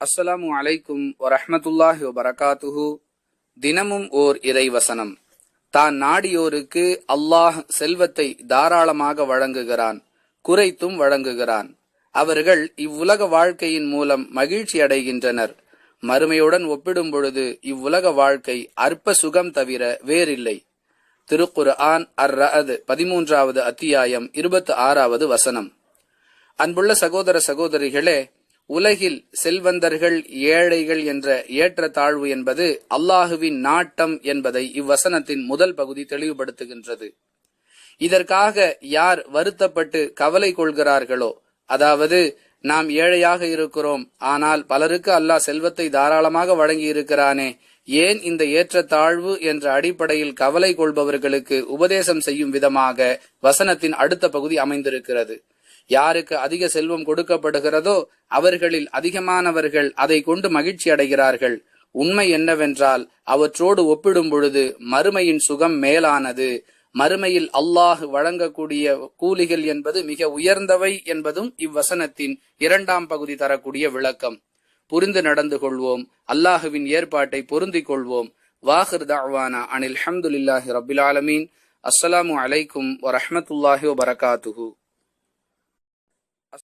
அஸ்ஸலாமு அலைக்கும் வரஹ்மத்துல்லாஹி வபரகாத்துஹு. தினமும் ஓர் இறைவசனம். தான் நாடியோருக்கு அல்லாஹ் செல்வத்தை தாராளமாக வழங்குகிறான் குறைத்தும் வழங்குகிறான். அவர்கள் இவ்வுலக வாழ்க்கையின் மூலம் மகிழ்ச்சி அடைகின்றனர். மறுமையுடன் ஒப்பிடும் பொழுது இவ்வுலக வாழ்க்கை அற்ப சுகம் தவிர வேறில்லை. திருக்குர் ஆன் அர் ரஅத் பதிமூன்றாவது அத்தியாயம் இருபத்தி ஆறாவது வசனம். அன்புள்ள சகோதர சகோதரிகளே உலகில் செல்வந்தர்கள் ஏழைகள் என்ற ஏற்ற தாழ்வு என்பது அல்லாஹுவின் நாட்டம் என்பதை இவ்வசனத்தின் முதல் பகுதி தெளிவுபடுத்துகின்றது. இதற்காக யார் வருத்தப்பட்டு கவலை கொள்கிறார்களோ அதாவது நாம் ஏழையாக இருக்கிறோம் ஆனால் பலருக்கு அல்லாஹ் செல்வத்தை தாராளமாக வழங்கி இருக்கிறானே ஏன் இந்த ஏற்றத்தாழ்வு என்ற அடிப்படையில் கவலை கொள்பவர்களுக்கு உபதேசம் செய்யும் விதமாக வசனத்தின் அடுத்த பகுதி அமைந்திருக்கிறது. யாருக்கு அதிக செல்வம் கொடுக்கப்படுகிறதோ அவர்களில் அதிகமானவர்கள் அதை கொண்டு மகிழ்ச்சி அடைகிறார்கள். உண்மை என்னவென்றால் அவற்றோடு ஒப்பிடும் பொழுது மறுமையின் சுகம் மேலானது. மறுமையில் அல்லாஹ் வழங்கக்கூடிய கூலிகள் என்பது மிக உயர்ந்தவை என்பதும் இவ்வசனத்தின் இரண்டாம் பகுதி தரக்கூடிய விளக்கம். புரிந்து நடந்து கொள்வோம் அல்லாஹுவின் ஏற்பாட்டை பொருந்திக் கொள்வோம். வாஹிர் தாவானா அனில் ஹம்துல்லாஹி ரபில் ஆலமீன். அஸ்ஸலாமு அலைக்கும் வரஹமத்துல்லாஹி வபரகாத்துஹு.